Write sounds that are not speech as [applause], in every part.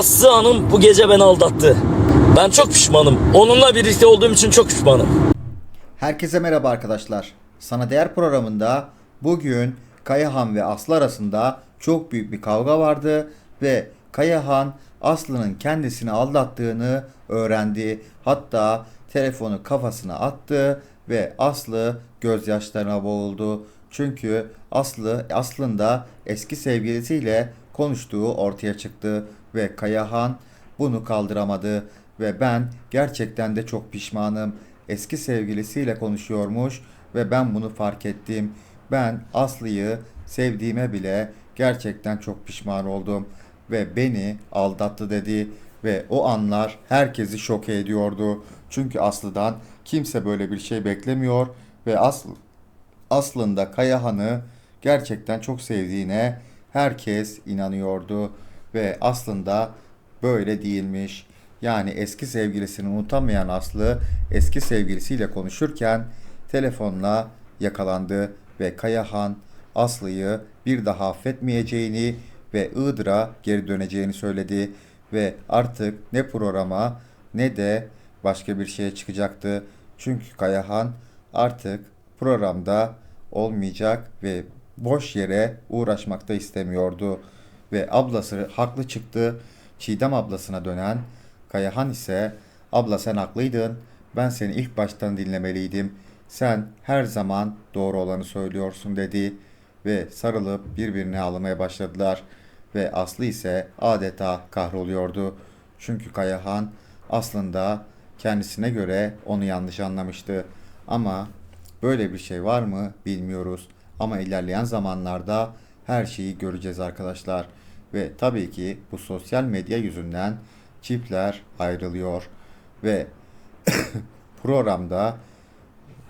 Aslı Hanım bu gece beni aldattı. Ben çok pişmanım. Onunla birlikte olduğum için çok pişmanım. Herkese merhaba arkadaşlar. Sana Değer programında bugün Kayahan ve Aslı arasında çok büyük bir kavga vardı ve Kayahan Aslı'nın kendisini aldattığını öğrendi. Hatta telefonu kafasına attı ve Aslı gözyaşlarına boğuldu. Çünkü Aslı aslında eski sevgilisiyle konuştuğu ortaya çıktı ve Kayahan bunu kaldıramadı ve ben gerçekten de çok pişmanım. Eski sevgilisiyle konuşuyormuş ve ben bunu fark ettim. Ben Aslı'yı sevdiğime bile gerçekten çok pişman oldum ve beni aldattı dedi ve o anlar herkesi şok ediyordu. Çünkü Aslı'dan kimse böyle bir şey beklemiyor ve Aslı aslında Kayahan'ı gerçekten çok sevdiğine herkes inanıyordu ve aslında böyle değilmiş. Yani eski sevgilisini unutamayan Aslı eski sevgilisiyle konuşurken telefonla yakalandı ve Kayahan Aslı'yı bir daha affetmeyeceğini ve Iğdır'a geri döneceğini söyledi ve artık ne programa ne de başka bir şeye çıkacaktı. Çünkü Kayahan artık programda olmayacak ve boş yere uğraşmakta istemiyordu. Ve ablası haklı çıktı. Çiğdem ablasına dönen Kayahan ise abla sen haklıydın. Ben seni ilk baştan dinlemeliydim. Sen her zaman doğru olanı söylüyorsun dedi ve sarılıp birbirine ağlamaya başladılar ve Aslı ise adeta kahroluyordu. Çünkü Kayahan aslında kendisine göre onu yanlış anlamıştı. Ama böyle bir şey var mı bilmiyoruz. Ama ilerleyen zamanlarda her şeyi göreceğiz arkadaşlar. Ve tabii ki bu sosyal medya yüzünden çiftler ayrılıyor ve [coughs] programda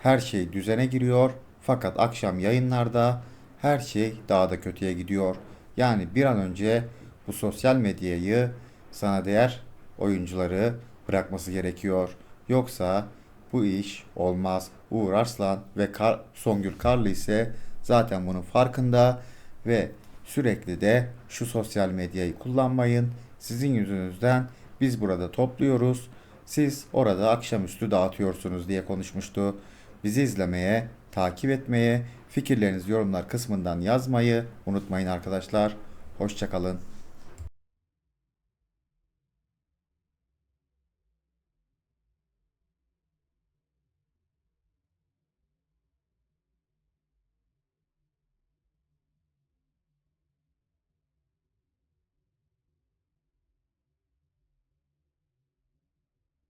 her şey düzene giriyor fakat akşam yayınlarda her şey daha da kötüye gidiyor. Yani bir an önce bu sosyal medyayı sana değer oyuncuları bırakması gerekiyor. Yoksa bu iş olmaz. Uğur Arslan ve Kar Songül Karlı ise zaten bunun farkında ve sürekli de şu sosyal medyayı kullanmayın. Sizin yüzünüzden biz burada topluyoruz. Siz orada akşamüstü dağıtıyorsunuz diye konuşmuştu. Bizi izlemeye, takip etmeye, fikirlerinizi yorumlar kısmından yazmayı unutmayın arkadaşlar. Hoşçakalın.